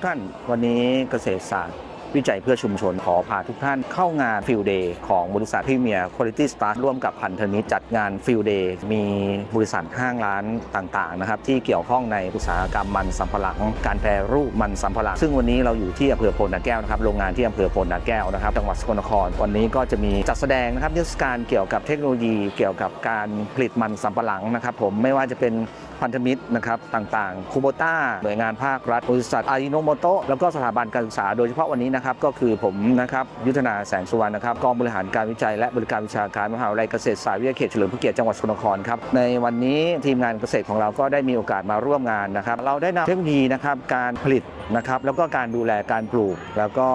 ทุกท่าน วันนี้เกษตรศาสตร์ วิจัยเพื่อชุมชนขอพาทุกท่านเข้างานฟิลเดย์ของบริษัทพรีเมียร์คุณภาพสตาร์ร่วมกับพันธมิตรจัดงานฟิลเดย์มีบริษัทห้างร้านต่างๆนะครับที่เกี่ยวข้องในอุตสาหกรรมมันสำปะหลัง การแปรรูปมันสำปะหลัง ซึ่งวันนี้เราอยู่ที่อำเภอโพนาแก้วนะครับโรงงานที่อำเภอโพนาแก้วนะครับจังหวัดสกลนคร วันนี้ก็จะมีจัดแสดงนะครับนิทรรศการเกี่ยวกับเทคโนโลยี เกี่ยวกับการผลิตมันสำปะหลังนะครับผมไม่ว่าจะเป็น พันธมิตรนะครับต่างๆคูโบต้าหน่วยงานภาครัฐบริษัทอายิโนโมโตะแล้วก็สถาบันการศึกษาโดยเฉพาะวันนี้นะครับก็คือผมนะครับยุทธนาแสงสุวรรณนะครับกองบริหารการวิจัย และบริการวิชาการมหาวิทยาลัยเกษตรศาสตร์วิทยาเขตเฉลิมพระเกียรติจังหวัดสกลนครครับในวันนี้ทีมงานเกษตรของเราก็ได้มีโอกาสมาร่วมงานนะครับ เราได้นำเทคโนโลยีนะครับการผลิตนะครับแล้วก็การดูแลการปลูก แล้วก็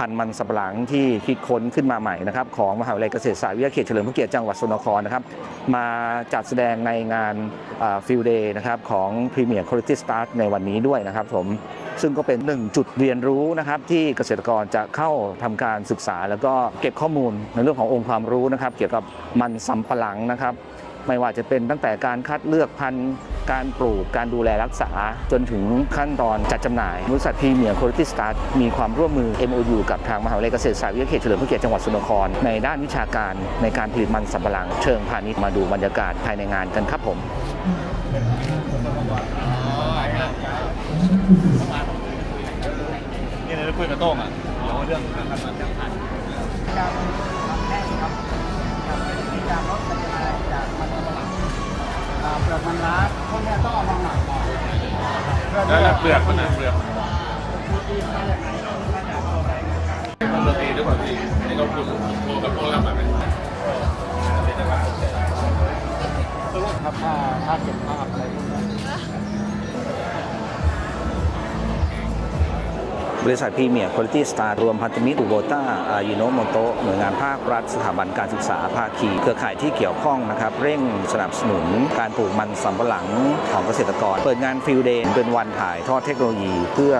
พันธุ์มันสำปะหลังที่คิดค้นขึ้นมาใหม่นะครับของมหาวิทยาลัยเกษตรศาสตร์วิทยาเขตเฉลิมพระเกียรติจังหวัดสกลนครนะครับมาจัดแสดงในงานฟิลเดย์นะครับของ Premier Quality Start ในวันนี้ด้วยนะครับผมซึ่งก็เป็นหนึ่งจุดเรียนรู้นะครับที่เกษตรกรจะเข้าทำการศึกษา แล้วก็เก็บข้อมูลในเรื่องขององค์ความรู้นะครับเกี่ยวกับมันสำปะหลังนะครับไม่ว่าจะเป็นตั้งแต่การคัดเลือกพันธุ์การปลูก การดูแลรักษา จนถึงขั้นตอนจัดจำหน่าย บริษัทพรีเมียร์คุณภาพสตาร์มีความร่วมมือ MOU กับทางมหาวิทยาลัยเกษตรศาสตร์วิทยาเขตเฉลิมพระเกียรติจังหวัดสกลนครในด้านวิชาการในการผลิตมันสำปะหลังเชิงพาณิชย์มาดูบรรยากาศภายในงานกันครับผม นี่เรา ได้คุยกับโต้งอะเดี๋ยวเรื่องการทำมันจะผ่านการทำแห้งครับกับมีการลดสัญญาณจากมันสำปะหลังอ่าเปลือกมันล้าพวกนี้ต้องเอามาหมักก่อนเพื่อแล้วที่แล้วเปลือกมันนะเปลือกมาจากไหนจากตัวแรงมันดนตรีหรือเปล่าพี่นี่เราพูดโปรกับโปรแล้วแบบนี้ครับผ้าผ้าเก็บภา บริษัทพรีเมียร์คุณภาพสตาร์รวมพันธมิตรอุโบต้าอายุโนโมโตะหน่วยงานภาครัฐสถาบันการศึกษาภาคี เครือข่ายที่เกี่ยวข้องนะครับเร่งสนับสนุนการปลูกมันสำปะหลังของเกษตรกร เปิดงานฟิลเดย์เป็นวันถ่ายทอดเทคโนโลยี เพื่อ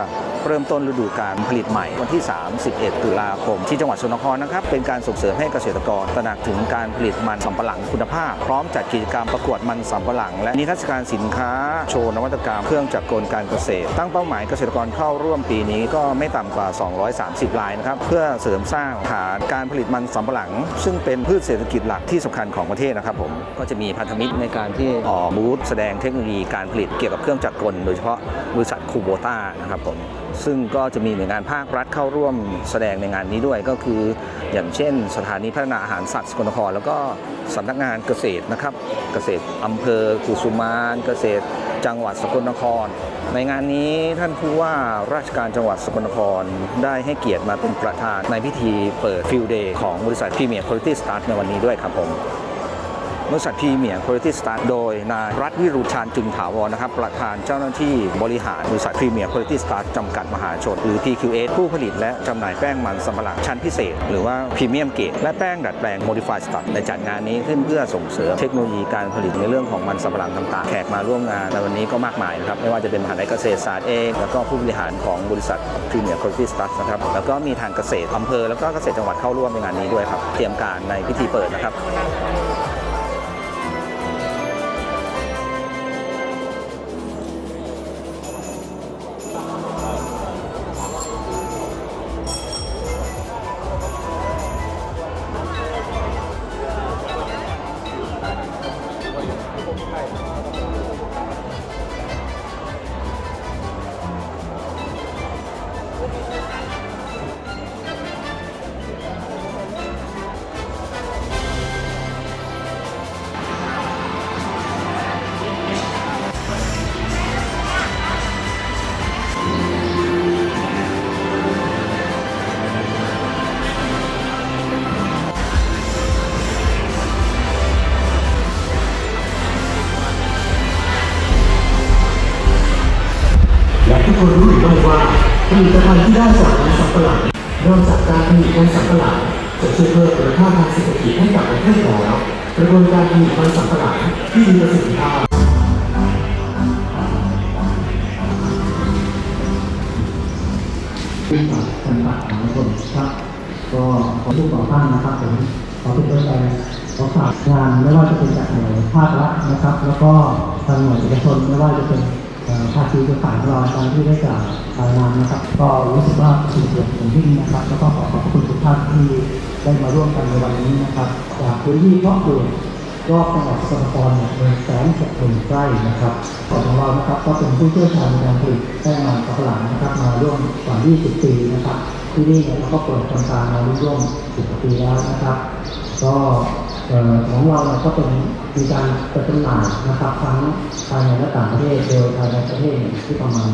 เริ่มต้นฤดูการผลิตใหม่วันที่ 31 ตุลาคม ที่จังหวัดสกลนครนะครับ เป็นการส่งเสริมให้เกษตรกรตระหนักถึงการผลิตมันสำปะหลังคุณภาพ พร้อมจัดกิจกรรมประกวดมันสำปะหลัง และนิทรรศการสินค้า โชว์นวัตกรรมเครื่องจักรกลการเกษตร ตั้งเป้าหมายเกษตรกรเข้าร่วมปีนี้ก็ไม่ต่ำกว่า 230 รายนะครับเพื่อเสริมสร้างฐานการผลิตมันสำปะหลัง ซึ่งเป็นพืชเศรษฐกิจหลักที่สำคัญของประเทศนะครับผมก็จะมีพันธมิตรในการที่ออกบูธแสดงเทคโนโลยีการผลิตเกี่ยวกับเครื่องจักรกล โดยเฉพาะบริษัทคูโบต้านะครับผมซึ่งก็จะมีหน่วยงานภาครัฐเข้าร่วมแสดงในงานนี้ด้วยก็คือ อย่างเช่น สถานีพัฒนาอาหารสัตว์สกลนคร แล้วก็สำนักงานเกษตรนะครับ เกษตรอำเภอกุสุมาน เกษตรจังหวัดสกลนคร ในงานนี้ท่านผู้ว่าราชการจังหวัดสกลนคร ได้ให้เกียรติมาเป็นประธานในพิธีเปิดฟิลเดย์ของบริษัทพรีเมียร์คุณภาพสตาร์ในวันนี้ด้วยครับผม บริษัทพรีเมียร์คุณภาพสตาร์โดยนายรัฐวิรุชานจึงถาวรนะครับ ประธานเจ้าหน้าที่บริหารบริษัทพรีเมียร์คุณภาพสตาร์จำกัดมหาชน หรือ TQS ผู้ผลิตและจำหน่ายแป้งมันสำปะหลังชั้นพิเศษ หรือว่าพรีเมียมเกรดและแป้งดัดแปลง Modified s t a r ในจัดงานนี้ขึ้นเพื่อส่งเสริมเทคโนโลยีการผลิตในเรื่องของมันสำปะหลังต่างๆ แขกมาร่วมงานในวันนี้ก็มากมายนะครับไม่ว่าจะเป็นมหาวิทยาลัยเกษตรศาสตร์เองแล้วก็ผู้บริหารของบริษัทพรีเมียร์คุณภาพสตาร์นะครับแล้วก็มีทางเกษตรอำเภอแล้วก็เกษตรจังหวัดเข้าร่วมในงานนี้ด้วยครับเตรียมการในพิธีเปิดนะครับ กระบวนการผลิตมันสำปะหลังที่มีประสิทธิภาพที่ฝากกันฝากของคนครับก็ขอทุกต่อท่านนะครับผมขอเป็นตัวแทนขอฝากงานไม่ว่าจะเป็นจากหน่วยภาครัฐนะครับ แล้วก็ทางหน่วยเอกชนไม่ว่าจะเป็นภาคีเครือข่ายของเราตามที่ได้กล่าวรายนามนะครับ ก็รู้สึกว่าเป็นเกียอย่างยิ่งนะครับ แล้วก็ขอขอบคุณ ท่านที่ได้มาร่วมกันในวันนี้นะครับจากพื้นที่เพาะปลูกรอบจังหวัดสกลนครเนี่ยเป็นแสนหกหมื่นไร่นะครับของเรานะครับก็เป็นผู้เชี่ยวชาญในการผลิตแป้งมันสำปะหลังนะครับมาร่วมกว่า 20 ปีนะครับ ที่นี่เนี่ยเราก็เปิดโครงการมาร่วม 10 ปีแล้วนะครับ ก็ของเราเนี่ยก็เป็นมีการเปิดจำหน่ายนะครับทั้งภายในและต่างประเทศโดยภายในประเทศที่ประมาณ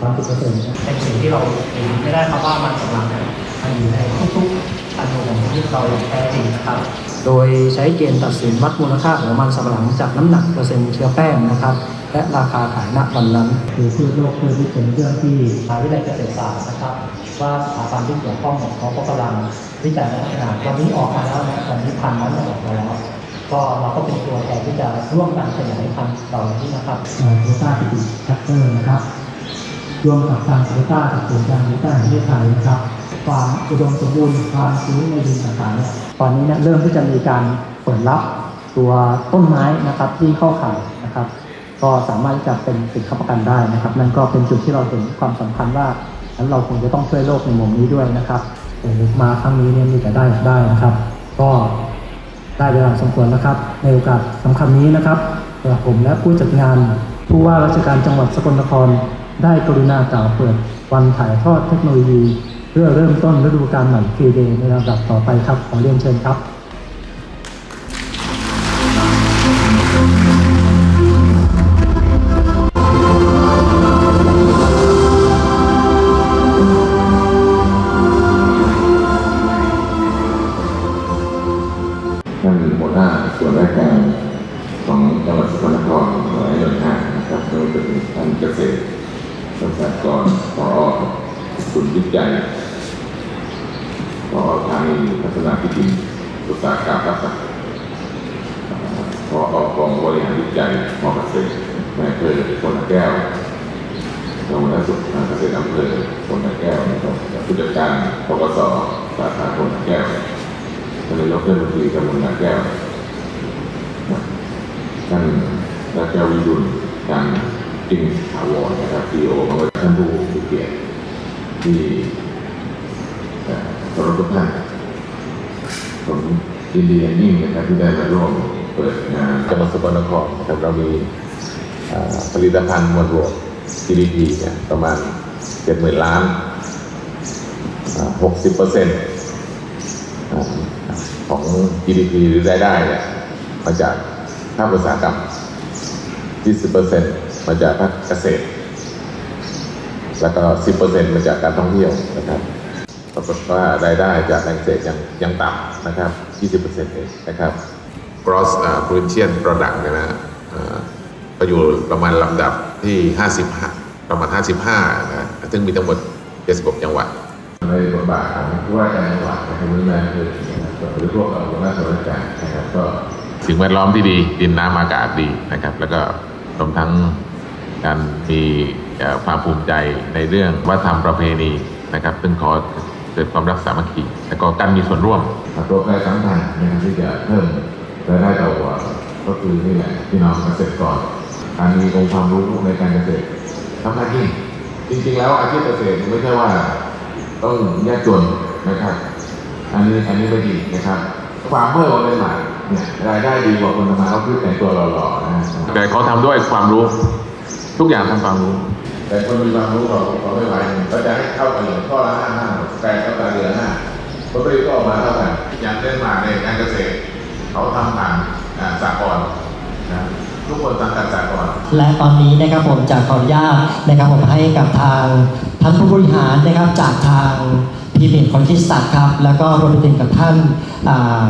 สามสิบเปอร์เซ็นต์เป็นสิ่งที่เราเห็นไม่ได้ครับว่ามันสำคัญมัน อยู่ในทุกๆอนุของชีวิตเราอย่างแท้จริงนะครับ โดยใช้เกณฑ์ตัดสินวัดมูลค่าของมันสำปะหลังจากน้ำหนักเปอร์เซ็นต์เชื้อแป้งนะครับ และราคาขายณวันนั้นคือพืชโลกพืชที่เป็นเรื่องที่มหาวิทยาลัยเกษตรศาสตร์นะครับ ว่าสถาบันที่เกี่ยวข้องของเขาก็กำลังวิจัยและพัฒนาวันนี้ออกมาแล้วนะวันนี้พันธุ์นั้นออกมาแล้วก็เราก็เป็นตัวแทนที่จะร่วมกันขยายพันธุ์เหล่านี้นะครับโคต้าปิติแคปเตอร์นะครับรวมกับทางโคต้าจากศูนย์การวิจัยแห่งประเทศไทยนะครับ ความอุดมสมบูรณ์ความชื้นในดินต่างๆเนี่ยตอนนี้เนี่ยเริ่มที่จะมีการเปิดรับตัวต้นไม้นะครับที่เข้าข่ายนะครับ ก็สามารถจะเป็นสินค้าประกันได้นะครับ นั่นก็เป็นจุดที่เราเห็นความสำคัญว่านั้นเราคงจะต้องช่วยโลกในมุมนี้ด้วยนะครับโอ้มาครั้งนี้เนี่ยมีแต่ได้กับได้นะครับ ก็ได้เวลาสมควรแล้วครับ ในโอกาสสำคัญนี้นะครับกระผมและผู้จัดงานผู้ว่าราชการจังหวัดสกลนครได้กรุณากล่าวเปิดวันถ่ายทอดเทคโนโลยี พื่อเริ่มต้นฤดูกาลใหม่ฟรีเดย์ในลำดับต่อไปครับ ขอเรียนเชิญครับ การจริงถาวรนะครับซีโอของท่านผู้มีเกียรติที่เคารพทุกท่านผมยินดีอย่างยิ่งนะครับที่ได้มาร่วมเปิดงานจังหวัดสกลนครนะครับเรามีผลิตภัณฑ์มวลรวม GDP เนี่ยประมาณ70,000ล้าน60เปอร์เซ็นต์ของ GDP หรือรายได้เนี่ยมาจากภาคอุตสาหกรรม 20%มาจากภาคเกษตร แล้วก็ 10%มาจากการท่องเที่ยวนะครับปรากฏว่ารายได้จากการเกษตรยังยังต่ำนะครับ 20%เองนะครับ gross uh, provincial product เนี่ยนะเอ่อก็อยู่ประมาณลำดับที่ 55 ประมาณ 55 นะ ซึ่งมีทั้งหมด 76 จังหวัด ในบทบาทของผู้ว่าการจังหวัดนะครับวิมานคือนะครับหรือพวกเราหัวหน้าส่วนราชการนะครับก็สิ่งแวดล้อมที่ดี ดินน้ำอากาศดีนะครับ แล้วก็ รวมทั้งการมีความภูมิใจในเรื่องวัฒนธรรมประเพณีนะครับ ซึ่งขอเกิดความรักสามัคคีและก็การมีส่วนร่วมตัวแปรสำคัญนะครับที่จะเพิ่มรายได้ต่อหัวก็คือนี่แหละพี่น้องเกษตรกรการมีองค์ความรู้ในการเกษตรสำคัญยิ่งจริงๆ แล้วอาชีพเกษตรไม่ใช่ว่าต้องยากจนนะครับ อันนี้อันนี้ไม่ดีนะครับความเมื่อวันใหม่เนี่ย รายได้ดีกว่าคนทำงานเขาคือแต่งตัวหล่อๆนะแต่เขาทำด้วยความรู้ ทุกอย่างทำความรู้ แต่คนมีความรู้เราเราไม่ไหวก็จะให้เข้ากันเลยข้อละห้าห้าแปดก็ตาเดือนห้าผลผลิตก็ออกมาเท่ากันอย่างเดนมาร์กในการเกษตร เขาทำผ่านอ่าสากลนะทุกคนสังกัดสากลและตอนนี้นะครับผมจะขออนุญาตนะครับผมให้กับทางท่านผู้บริหารนะครับจากทาง พี่เมดของคิสตว์ครับ แล้วก็รวมไปถึงกับท่าน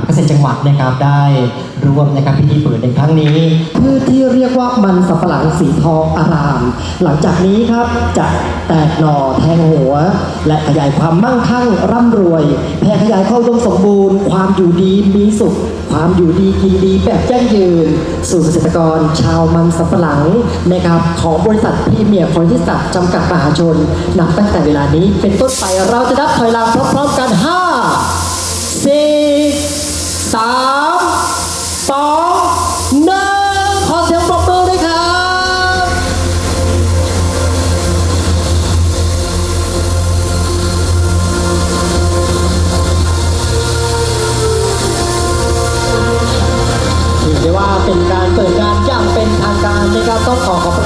เกษตรจังหวัดนะครับได้ร่วมนะครับพิธีเปิดในครั้งนี้พืชที่เรียกว่ามันสับปะหลังสีทองอาราม หลังจากนี้ครับจะแตกหน่อแทงหัว และขยายความมั่งคั่งร่ำรวยแผ่ขยายเข้าดมสมบูรณ์ ความอยู่ดีมีสุข ความอยู่ดีกินดีแบบยั่งยืน สู่เกษตรกรชาวมันสับปะหลังนะครับของบริษัทพรีเมียร์ฟอร์ทิสัตจำกัดมหาชนนับตั้งแต่เวลานี้เป็นต้นไปเราจะนับถอยหลังลังพร้อมๆกันห้าสี่สามสองหนึ่งขอเสียงปรบมือด้วยครับ ถือได้ว่าเป็นการเปิดงานอย่างเป็นทางการนะครับต้องขอขอบคุณ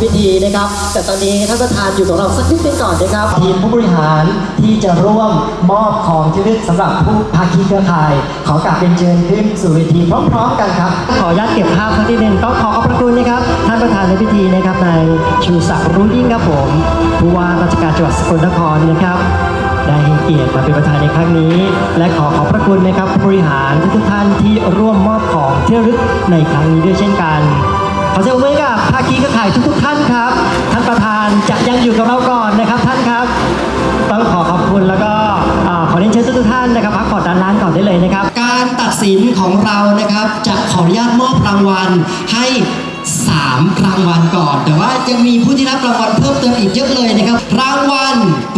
พิธีนะครับ แต่ตอนนี้ท่านประธานอยู่กับเราสักนิดนึงก่อนนะครับทีมผู้บริหารที่จะร่วมมอบของที่ระลึกสำหรับผู้ภาคีเครือข่าย ขอกราบเป็นเชิญขึ้นสู่เวทีพร้อมๆกันครับ ขออนุญาตเก็บภาพสักนิดนึงต้องขอขอบพระคุณนะครับ ท่านประธานในพิธีนะครับนายชูศักดิ์รุ่งยิ่งครับผมผู้ว่าราชการจังหวัดสกลนครนะครับได้ให้เกียรติมาเป็นประธานในครั้งนี้ และขอขอบพระคุณนะครับผู้บริหารทุกๆท่านที่ร่วมมอบของที่ระลึกในครั้งนี้ด้วยเช่นกัน ขอเสียงปรบมือให้กับภาคีเครือ ข่ายทุกๆท่านครับ ท่านประธานจะยังอยู่กับเราก่อนนะครับท่านครับ ต้องขอขอบคุณแล้วก็อ่าขอเรียนเชิญทุกๆท่านนะครับพักผ่อนด้านล่างก่อนได้เลยนะครับ การตัดสินของเรานะครับ จะขออนุญาตมอบรางวัลให้3รางวัลก่อน แต่ว่ายังมีผู้ที่รับรางวัลเพิ่มเติมอีกเยอะเลยนะครับ รางวัล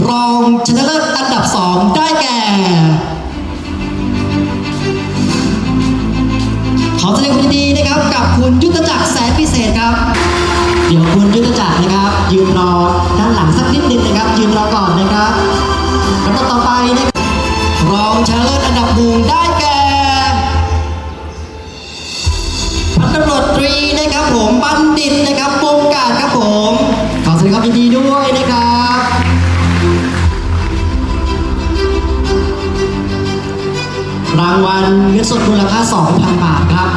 รองชนะเลิศอันดับ2ได้แก่ ขอแสดงความยินดีนะครับกับคุณยุทธจักรแสนพิเศษครับ เดี๋ยวคุณยุทธจักรนะครับ ยืนรอด้านหลังสักนิดนึงนะครับ ยืนรอก่อนนะครับลำดับต่อไปนะครับรองชนะเลิศอันดับหนึ่งได้แก่พันตำรวจตรีนะครับผมบัณฑิตนะครับวงการครับผม ขอแสดงความยินดีด้วยนะครับรางวัลเงินสดมูลค่า 2,000 บาทครับ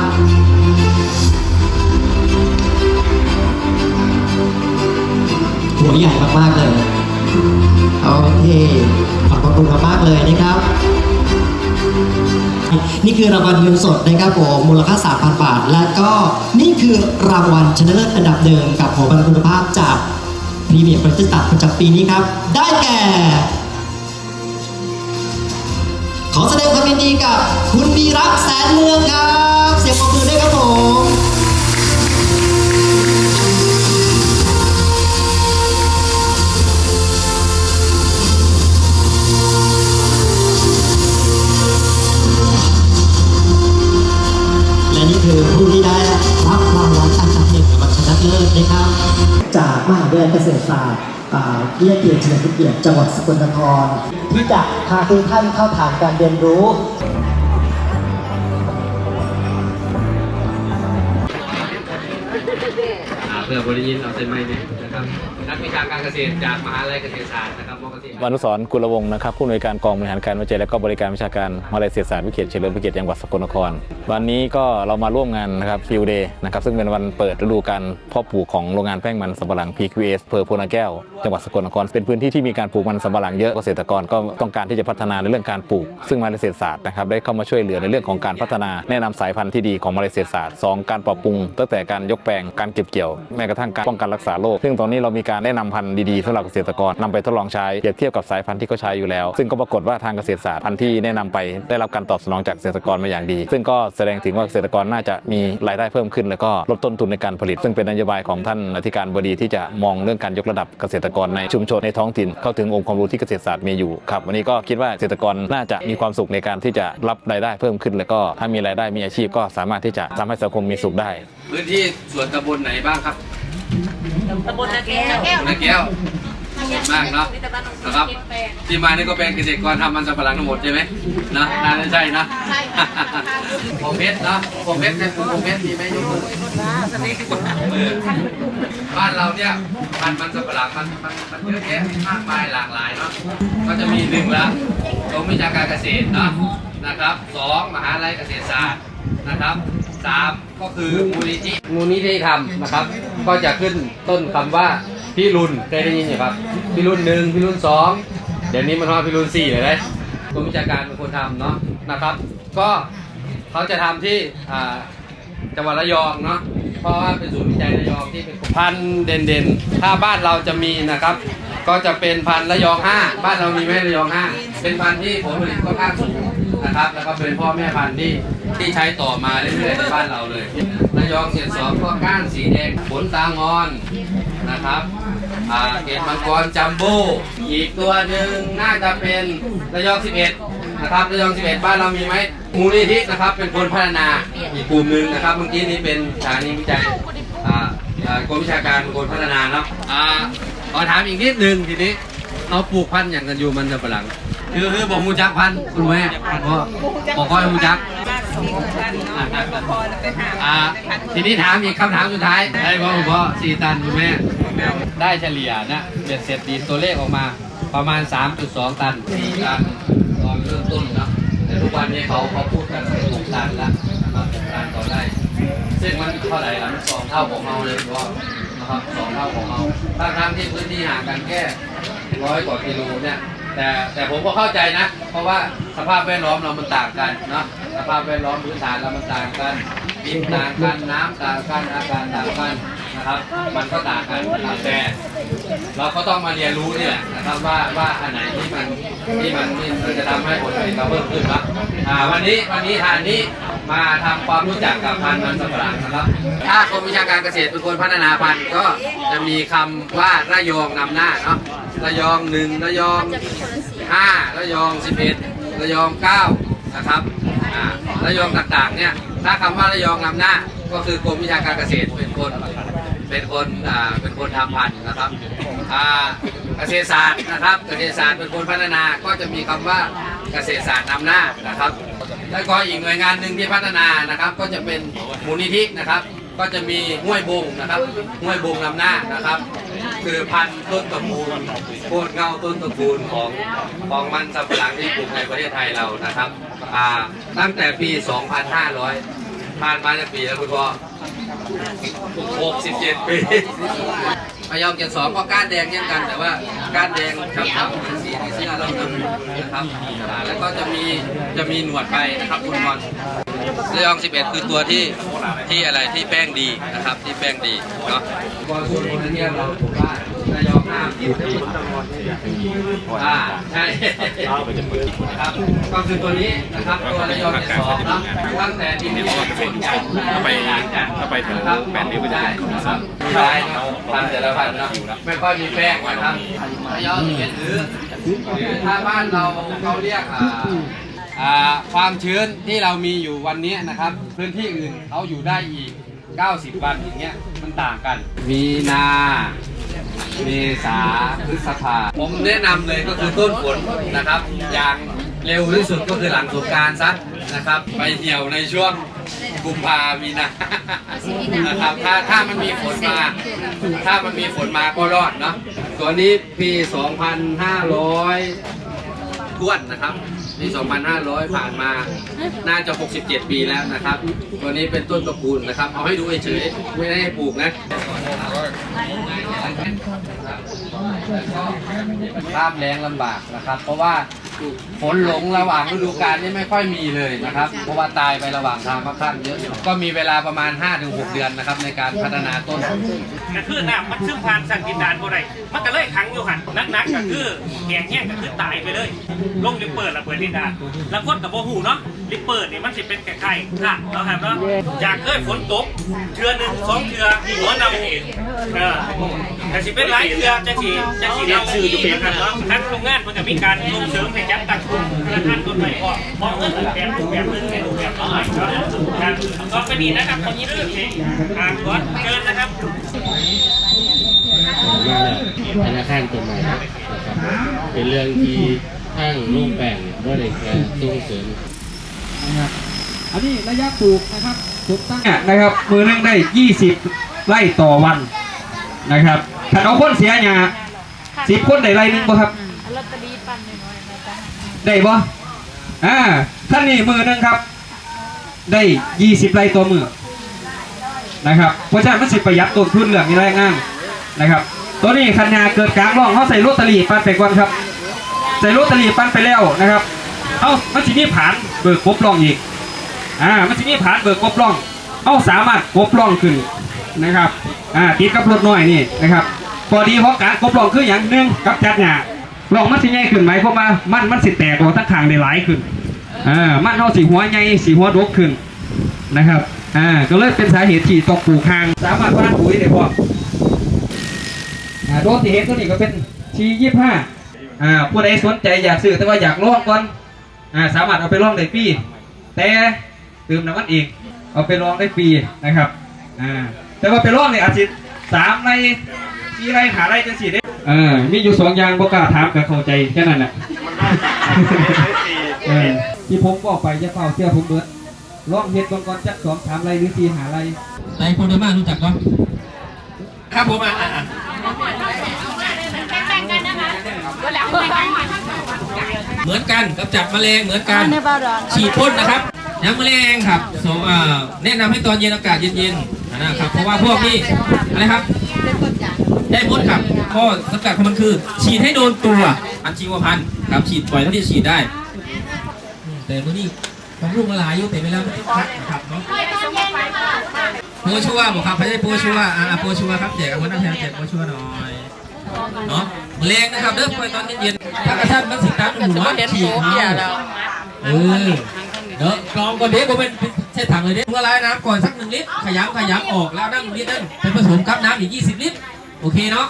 หัวใหญ่มากๆเลยโอเคขอบคุณมากๆเลยนะครับ นี่คือรางวัลเงินสดนะครับผมมูลค่า 3,000 บาท และก็นี่คือรางวัลชนะเลิศอันดับเดิมกับหัวบรรคุณภาพจากพรีเมียร์ประเทศตัดประจำปีนี้ครับ ได้แก่ ขอแสดงความยินดีกับคุณวีรักแสนเมืองครับ เสียงปรบมือด้วยครับผม เกษตรศาสตร์อ่าวิทยาเขตเฉลิมพระเกียรติจังหวัดสกลนคร ที่จะพาทุกท่านเข้าฐานการเรียนรู้เพื่อบริยินเอาเส้นไม้เนี่ยครับ นักวิชาการเกษตรจากมหาลัยเกษตรศาสตร์นะครับมอเกษตร วานุสรณ์กุลวงศ์นะครับผู้อำนวยการกองบริหารการวิจัยและก็บริการวิชาการมหาลัยเศรษฐศาสตร์วิเขตเฉลิมพระเกียรติจังหวัดสกลนคร วันนี้ก็เรามาร่วมงานนะครับฟิลเดย์นะครับซึ่งเป็นวันเปิดฤดูการเพาะปลูกของโรงงานแป้งมันสำปะหลัง PQS เพอร์โพนาแก้ว จังหวัดสกลนคร เป็นพื้นที่ที่มีการปลูกมันสำปะหลังเยอะเกษตรกรก็ต้องการที่จะพัฒนาในเรื่องการปลูก ซึ่งมหาลัยเศรษฐศาสตร์นะครับได้เข้ามาช่วยเหลือในเรื่องของการพัฒนาแนะนำสายพันธุ์ที่ดีของมหาลัยเศรษฐศาสตร์สองการปรับปรุงตั้งแต่การยกแปลงการเก็บเกี่ยวแม้กระทั่งการป้องกันรักษาโรคซึ่งตอนนี้เรามีการแนะนำพันธุ์ดีๆสำหรับเกษตรกรนำไปทดลองใช้เปรียบเทียบกับสายพันธุ์ที่เขาใช้อยู่แล้ว ซึ่งก็ปรากฏว่าทางเกษตรศาสตร์พันธุ์ที่แนะนำไปได้รับการตอบสนองจากเกษตรกรมาอย่างดี ซึ่งก็แสดงถึงว่าเกษตรกรน่าจะมีรายได้เพิ่มขึ้น แล้วก็ลดต้นทุนในการผลิต ซึ่งเป็นนโยบายของท่านอธิการบดีที่จะมองเรื่องการยกระดับเกษตรกรในชุมชนในท้องถิ่นเข้าถึงองค์ความรู้ที่เกษตรศาสตร์มีอยู่ครับวันนี้ก็คิดว่าเกษตรกรน่าจะมีความสุขในการที่จะรับรายได้เพิ่มขึ้น แล้วก็ถ้ามีรายได้มีอาชีพก็สามารถที่จะทำให้สังคมมีสุขได้ พื้นที่ส่วนตำบลไหนบ้างครับ ตำบลนาแก้ว นาแก้วมากเนาะนะครับที่มานี่ก็เป็นเกษตรกรทำมันสำปะหลังทั้งหมดใช่ไหมนะน่าจะใช่นะใช่ค่ะ ผมเพชรเนาะผมเพชรใครปลูกผมเพชรมีไหมยกมือมือบ้านเราเนี่ยพันธุ์มันสำปะหลังมันมันมันเยอะแยะมากมายหลากหลายเนาะก็จะมีหนึ่งละกรมวิชาการเกษตรเนาะนะครับสองมหาลัยเกษตรศาสตร์นะครับ สามก็คือมูลนิธิมูลนิธิธรรมนะครับ ก็จะขึ้นต้นคำว่าพี่รุนเคยได้ยินไหมครับพี่รุนหนึ่งพี่รุนสองเดี๋ยวนี้มันว่าพี่รุนสี่เลยนะกรมวิชาการเป็นคนทำเนาะนะครับ ก็เขาจะทำที่อ่าจังหวัดระยองเนาะเพราะว่าเป็นศูนย์วิจัยระยองที่เป็นพันธุ์เด่นๆถ้าบ้านเราจะมีนะครับ ก็จะเป็นพันธุ์ระยอง5บ้านเรามีไหมระยอง5เป็นพันธุ์ที่ผลผลิตค่อนข้างสูง นะครับ แล้วก็เป็นพ่อแม่พันธุ์ที่ที่ใช้ต่อมาเรื่อยๆในบ้านเราเลยระยองเสียดสองก็ก้านสีแดงผลตางอนนะครับอาเกตมังกรจัมโบ้อีกตัวหนึ่งน่าจะเป็นระยอง 11 นะครับระยอง 11 บ้านเรามีไหมมูลนิธินะครับ เป็นคนพัฒนาอีกกลุ่มหนึ่งนะครับ เมื่อกี้นี้เป็นสถานีวิจัยอากรมวิชาการเป็นคนพัฒนาเนาะอาขอถามอีกนิดนึงทีนี้เราปลูกพันธุ์อย่างกันอยู่มันจะฝรั่ง คือคือบอกมูจักพันธุ์คุณแม่พ่อบอกก้อยมูจักอ่าทีนี้ถามอีกคำถามสุดท้ายได้พ่อคุณพ่อสี่ตันคุณแม่ ได้เฉลี่ยนะเบ็ดเสร็จดีตัวเลขออกมาประมาณ 3.2 ตัน4ตันตอนเริ่มต้นเนาะแต่ทุกวันนี้เขาเขาพูดกัน6ตันแล้วนะครับ6ตันต่อได้ ซึ่งมันเท่าไหร่ละมันสองเท่าของเราเลยพ่อ นะครับสองเท่าของเราทั้งทั้งที่พื้นที่ห่างกันแค่ร้อยกว่ากิโลเนี่ยแต่แต่ผมก็เข้าใจนะ เพราะว่าสภาพแวดล้อมเรามันต่างกันเนาะสภาพแวดล้อมพื้นฐานเรามันต่างกันดินต่างกันน้ำต่างกันอากาศต่างกัน นะครับ มันก็ต่างกันนะครับแต่เราก็ต้องมาเรียนรู้เนี่แหละนะครับว่าว่าอันไหนที่มันที่มันที่มันจะทำให้ผลผลิตเราเพิ่มขึ้นครับอ่าวันนี้วันนี้ทานนี้มาทำความรู้จักกับพันธุ์มันสำปะหลังนะครับ ถ้ากรมวิชาการเกษตรเป็นคนพัฒนาพันธุ์ก็จะมีคำว่าระยองนำหน้าเนาะระยองหนึ่งระยองห้าระยองสิบเอ็ดระยองเก้านะครับอ่าระยองต่างๆเนี่ยถ้าคำว่าระยองนำหน้าก็คือกรมวิชาการเกษตรเป็นคน เป็นคนอ่าเป็นคนทำพันธุ์นะครับอ่าเกษตรศาสตร์นะครับเกษตรศาสตร์เป็นคนพัฒนาก็จะมีคำว่าเกษตรศาสตร์นำหน้านะครับ แล้วก็อีกหน่วยงานหนึ่งที่พัฒนานะครับ ก็จะเป็นมูลนิธินะครับ ก็จะมีห้วยบงนะครับห้วยบงนำหน้านะครับ คือพันธุ์ต้นตระกูลโคตรเงาต้นตระกูลของของมันสำปะหลังที่ปลูกในประเทศไทยเรานะครับอ่าตั้งแต่ปี 2500 ผ่านมาจะปีแล้วคุณพ่อ 67 ปีพยองเกียรติสองก็ก้านแดงเช่นกัน แต่ว่าก้านแดงครับครับสีที่เสื้อเรานะครับแล้วก็จะมีจะมีหนวดไปนะครับคุณบอลระยอง11 คือตัวที่ที่อะไรที่แป้งดีนะครับที่แป้งดีเนาะบอลส่วนคนที่เราผมว่า ระยองห้ามกินดีอ่าใช่นะครับก็คือตัวนี้นะครับตัวระยองเจ็ดสองเนาะตั้งแต่ดินที่เป็นใหญ่ถ้าไปถ้าไปถึงแปดนิ้วก็จะเป็นครับใช่ครับพันแต่ละพันนะไม่ค่อยมีแป้งนะครับระยองเอ็ดหรือหรือถ้าบ้านเราเขาเรียกอ่าอ่าความชื้นที่เรามีอยู่วันนี้นะครับ พื้นที่อื่นเขาอยู่ได้อีก 90 วันอย่างเงี้ยมันต่างกัน มีนาเมษาพฤษภาผมแนะนำเลยก็คือต้นฝนนะครับ อย่างเร็วที่สุดก็คือหลังสงกรารซะนะครับ ไปเหี่ยวในช่วงกุมภามีนานะครับถ้าถ้ามันมีฝนมา ถ้ามันมีฝนมาก็รอดเนาะตัวนี้ปี 2,500 ท้วนนะครับ ปี 2,500 ผ่านมา น่าจะ 67 ปีแล้วนะครับ ตัวนี้เป็นต้นตระกูลนะครับ เอาให้ดูเฉยๆ ไม่ได้ให้ปลูกนะข้ามแรงลำบากนะครับ เพราะว่า ฝนหลงระหว่างฤดูกาลนี่ไม่ค่อยมีเลยนะครับ เพราะว่าตายไประหว่างทางค่อนข้างเยอะก็มีเวลาประมาณ 5-6 เดือนนะครับ ในการพัฒนาต้นก็คือน้ำมันซึมผ่านสังกินดานบ่ได้มันก็เลยขังอยู่หันนักๆก็คือแหงแห้งก็คือตายไปเลยลงลิปเปิดละเปิดดินดานแล้วคนกับโบหูเนาะ ลิปเปิดนี่มันสิเป็นไข่ๆค่ะเนาะครับเนาะอยากเคยฝนตกเทือหนึ่งสองเทือหัวเนาเออแต่สิเป็นหลายเทือจะสิจะสิเราซื้ออยู่เป็นครับเนาะทั้งโรงงานมันก็มีการส่งเสริมในจัดตั้งกลุ่มเพื่อท่านต้นไม้ออกมองเงินแบบแบบนึงในรูปแบบน้อยเนาะครับก็เป็นดีนะครับคนนี้เรื่องนี้ทางวัดเชิญนะครับธนาคารตัวใหม่นะครับเป็นเรื่องที่ทางโรงแบ่งว่าได้แค่ส่งเสริม อันนี้ระยะปลูกนะครับถูกตั้งนะครับ มือหนึงได้ 20 ไร่ต่อวันนะครับถ้าเอาคนเสียหยาสิบคนได้ไร่นึงบ่ครับลอตตีปั่นน้อยนะจ๊ะได้บ่อ่าท่านนี่มือหนึงครับ ได้ 20 ไร่ต่อมือนะครับเพราะฉะนั้นมันสิประหยัดต้นทุนเรื่องนี้แรงงานนะครับ ตัวนี้คันยาเกิดกลางร่องเขาใส่ลอตตีปั้นไปก่อนครับ ใส่ลอตตีปั้นไปแล้วนะครับ เอ้ามันสิมีผาน เบิกกบร่องอีกอ่ามันสิมีผานเบิกกบร่องเอาสามารถกบร่องขึ้นนะครับอ่าติดกับรถน้อยนี่นะครับพอดีของการกบร่องคืออย่างหนึ่งกับจัดหญ้าร่องมันสิใหญ่ขึ้นไหมเพราะว่ามันมันสิแตกออกทั้งขางได้หลายขึ้นอ่ามันเอาสีหัวใหญ่สีหัวดกขึ้นนะครับอ่าก็เลยเป็นสาเหตุที่ต้องปลูกคาง สามารถว่านปุ๋ยได้พออ่าโดสที่เห็นตัวนี้ก็เป็นชียี่ห้าอ่าผู้ใดสนใจอยากซื้อแต่ว่าอยากลองก่อน อ่าสามารถเอาไปลองได้ฟรีแต่เติมน้ำมันอีก เอาไปลองได้ฟรีนะครับอ่าแต่ว่าไปลองเนี่ยอาจจะสามไรสี่ไรหาไรจังสี่ได้อ่ามีอยู่สองอย่างบ่กล้าถามก็เข้าใจแค่นั้นแหละเออที่ผมบอกไปจะเฝ้าเสื้อผมเบิดลองเฮ็ดก่อนก่อนจักสองสามไรหรือสี่หาไรไต่โคเดอร์มารู้จักปะครับผมอะอะอะแบ่งกันนะคะก็แล้ว เหมือนกันกับจับแมลงเหมือนกันในบ้านร้อนฉีดพ่นนะครับยังแมลงครับสองอ่าแนะนำให้ตอนเย็นอากาศเย็นๆนะครับ เพราะว่าพวกนี้อะไรครับ ได้มดครับข้อสกัดของมันคือ ฉีดให้โดนตัวอันชีวพันธุ์ครับฉีดปล่อยเท่าที่ฉีดได้อืมแต่เมื่อนี้ของลูกมาหลายอยุแต่เวลาไม่ได้พักนะครับเนาะโปรชัวร์บอกครับไม่ใช่โปรชัวร์อ่าโปรชัวร์ครับแจกเอาไว้นะแจกโปรชัวร์หน่อยเนาะ แมลงนะครับเริ่มปล่อยตอนเย็นๆถ้ากระชับมันสิตัดหัวฉีดเอาเออเนาะกรองก่อนเด็กผมเป็นใช่ถังเลยเด็กเมื่อไรน้ำก่อนสักหนึ่งลิตรขยำขยำออกแล้วนั่งลิตรนึงไปผสมกับน้ำอีก 20 ลิตรโอเคเนาะ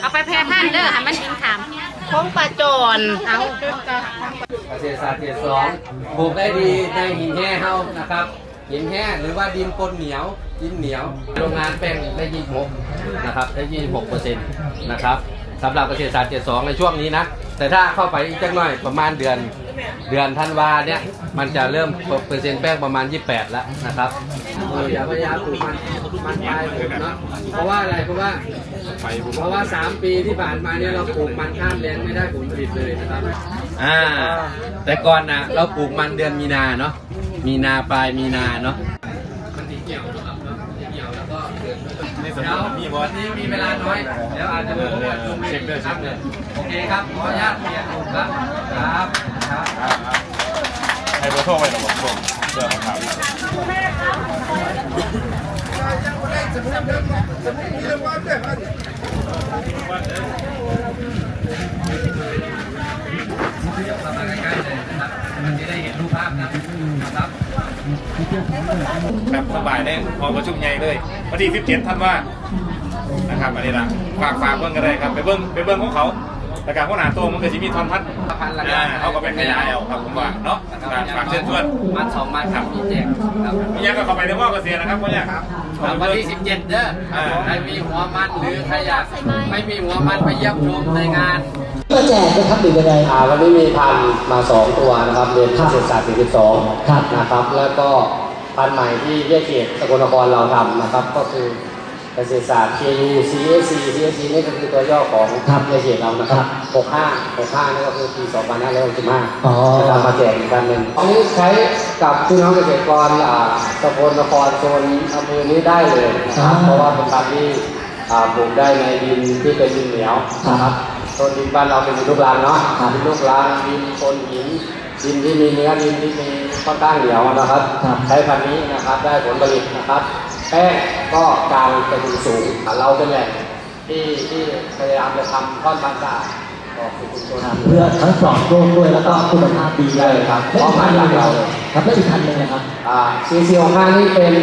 เอาไปแพร่พันธุ์เด้อให้มันกินขามคงปลาจอนเอาจุดกันเกษตรศาสตร์เจ็ดสองปลูกได้ดีในหินแห่เฮานะครับ หินแห่หรือว่าดินปนเหนียวดินเหนียว โรงงานแป้งได้ยี่หกนะครับได้ยี่หกเปอร์เซ็นต์นะครับสำหรับเกษตรศาสตร์เจ็ดสองในช่วงนี้นะ แต่ถ้าเข้าไปอีกจักหน่อยประมาณเดือนเดือนธันวาเนี่ยมันจะเริ่มเปอร์เซ็นต์แป้งประมาณ 28 แล้วนะครับเอออย่าพยายามปลูกมันมันปลายผมเนาะเพราะว่าอะไรเพราะว่าเพราะว่า 3 ปีที่ผ่านมาเนี่ยเราปลูกมันข้ามแรงไม่ได้ผลผลิตเลยนะครับอ่าแต่ก่อนนะเราปลูกมันเดือนมีนาเนาะ มีนาปลายมีนาเนาะมันสีเกี่ยวนะครับเนาะสีเกี่ยวแล้วก็เดี๋ยวมีวันนี้มีเวลาน้อยเดี๋ยวอาจจะมาเช็คด้วยครับเลยโอเคครับขออนุญาตเปลี่ยนครับครับครับให้เบอร์โทรไว้หรอผมผมเพื่อมาถามเข้ามาใกล้ๆเลยนะครับมันจะได้เห็นรูปภาพนะ แบบสบายได้พอประชุมใหญ่เลยวันที่17ท่านว่านะครับอันนี้ละฝากฝากเบิ้งกันเลยครับ ไปเบิ้งไปเบิ้งของเขาแต่การข้อหนาโตมันก็จะมีทอนพัดพันละอ่าเขาก็ไปขยายเอาครับผมว่าเนาะฝากเชิญชวนมันสองมันครับมีแจกครับมียังก็เข้าไปในว่าเกษียณนะครับพ่อเนี่ยครับครับวันที่ 17 เด้อใครมีหัวมันหรือใครอยากไม่มีหัวมันไปเยี่ยมชมในงานมาแจกนะครับหรือยังไงอ่าวันนี้มีพันธุ์มา 2 ตัวนะครับเรียนเกษตรศาสตร์42ครับนะครับแล้วก็ พันธุ์ใหม่ที่เรียกเขตสกลนครเราทำนะครับ ก็คือเกษตรศาสตร์ KU CSC CSC นี่ก็คือตัวย่อของครับเรียกเขตเรานะครับ 65 65นี่ก็คือปี2565อ๋อ จะนำมาแจกอีกการหนึ่งอันนี้ใช้กับพี่น้องเกษตรกรอ่าสกลนครโซนอำเภอนี้ได้เลยนะครับเพราะว่าเป็นพันธุ์ที่อ่าปลูกได้ในดินที่เป็นดินเหนียวนะครับ ต้นดินบ้านเราเป็นดินลูกรังเนาะดินลูกรังดินโคนหิน ดินที่มีเนื้อดินที่มีค่อนข้างเหนียวนะครับ ใช้พันธุ์นี้นะครับได้ผลผลิตนะครับ แป้งก็กลางเป็นสูงเราเป็นแหล่งที่ที่พยายามจะทำท่อนพันธุ์สะอาดออกสู่ชุมชนเพื่อทั้งปลอดโรคด้วยแล้วก็คุณภาพดีใช่ครับและอีกพันหนึ่งครับและอีกพันหนึ่งนะครับอ่าซีซีของห้านี่เป็น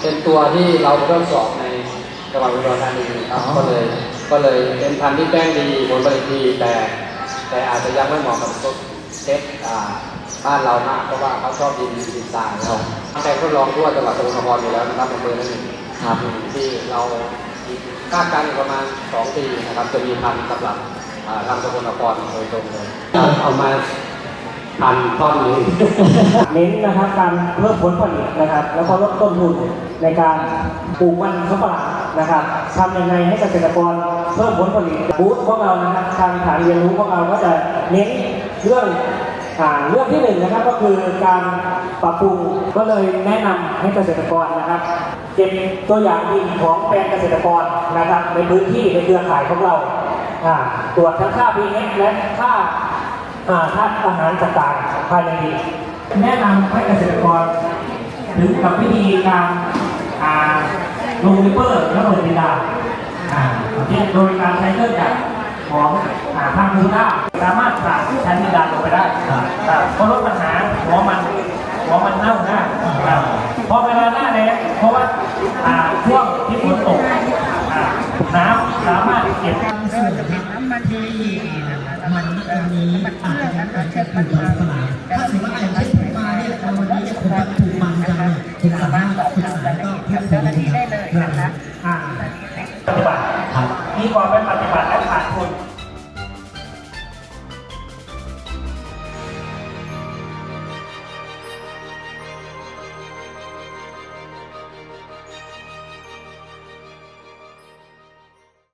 เป็นตัวที่เราทดสอบในจังหวัดอุดรธานีครับอ๋อก็เลยก็เลยเป็นพันธุ์ที่แป้งดีผลผลิตดีแต่ แต่อาจจะยังไม่เหมาะกับต้น เซตบ้านเรามากเพราะว่าเขาชอบดินดินทรายนะครับแป้งทดลองทั่วจังหวัดสกลนครอยู่แล้วนะครับอำเภอนั่นเองครับที่เราคาดการณ์ประมาณสองปีนะครับจะมีพันธุ์สำหรับอ่าทางสกลนครโดยตรงเลยเอามาพันท่อนนี้เน้นนะครับการเพิ่มผลผลิตนะครับ แล้วก็ลดต้นทุนในการปลูกมันสำปะหลังนะครับทำยังไงให้เกษตรกรเพิ่มผลผลิตบูธของเรานะครับทางฐานเรียนรู้ของเราก็จะเน้นเรื่อง อ่าเรื่องที่หนึ่งนะครับก็คือการปรับปรุงก็เลยแนะนำให้เกษตรกรนะครับ เก็บตัวอย่างดินของแปลงเกษตรกรนะครับ ในพื้นที่ในเครือข่ายของเราอ่าตรวจทั้งค่า pH และค่าอ่าธาตุอาหารต่างๆภายในดินแนะนำให้เกษตรกรถึงกับวิธีการอ่าลงริปเปอร์แล้วเปิดดินดาอ่าโดยการใช้เครื่องจักรของ ทางคูด้าสามารถผ่านชั้นดินดาลงไปได้ครับเพราะลดปัญหาหัวมันหัวมันเน่าหน้าครับพอเวลาหน้าแล้งเพราะว่าอ่าช่วงที่ฝนตกอ่าน้ำสามารถเก็บมันจะมีอาจจะอาจจะอยู่ในส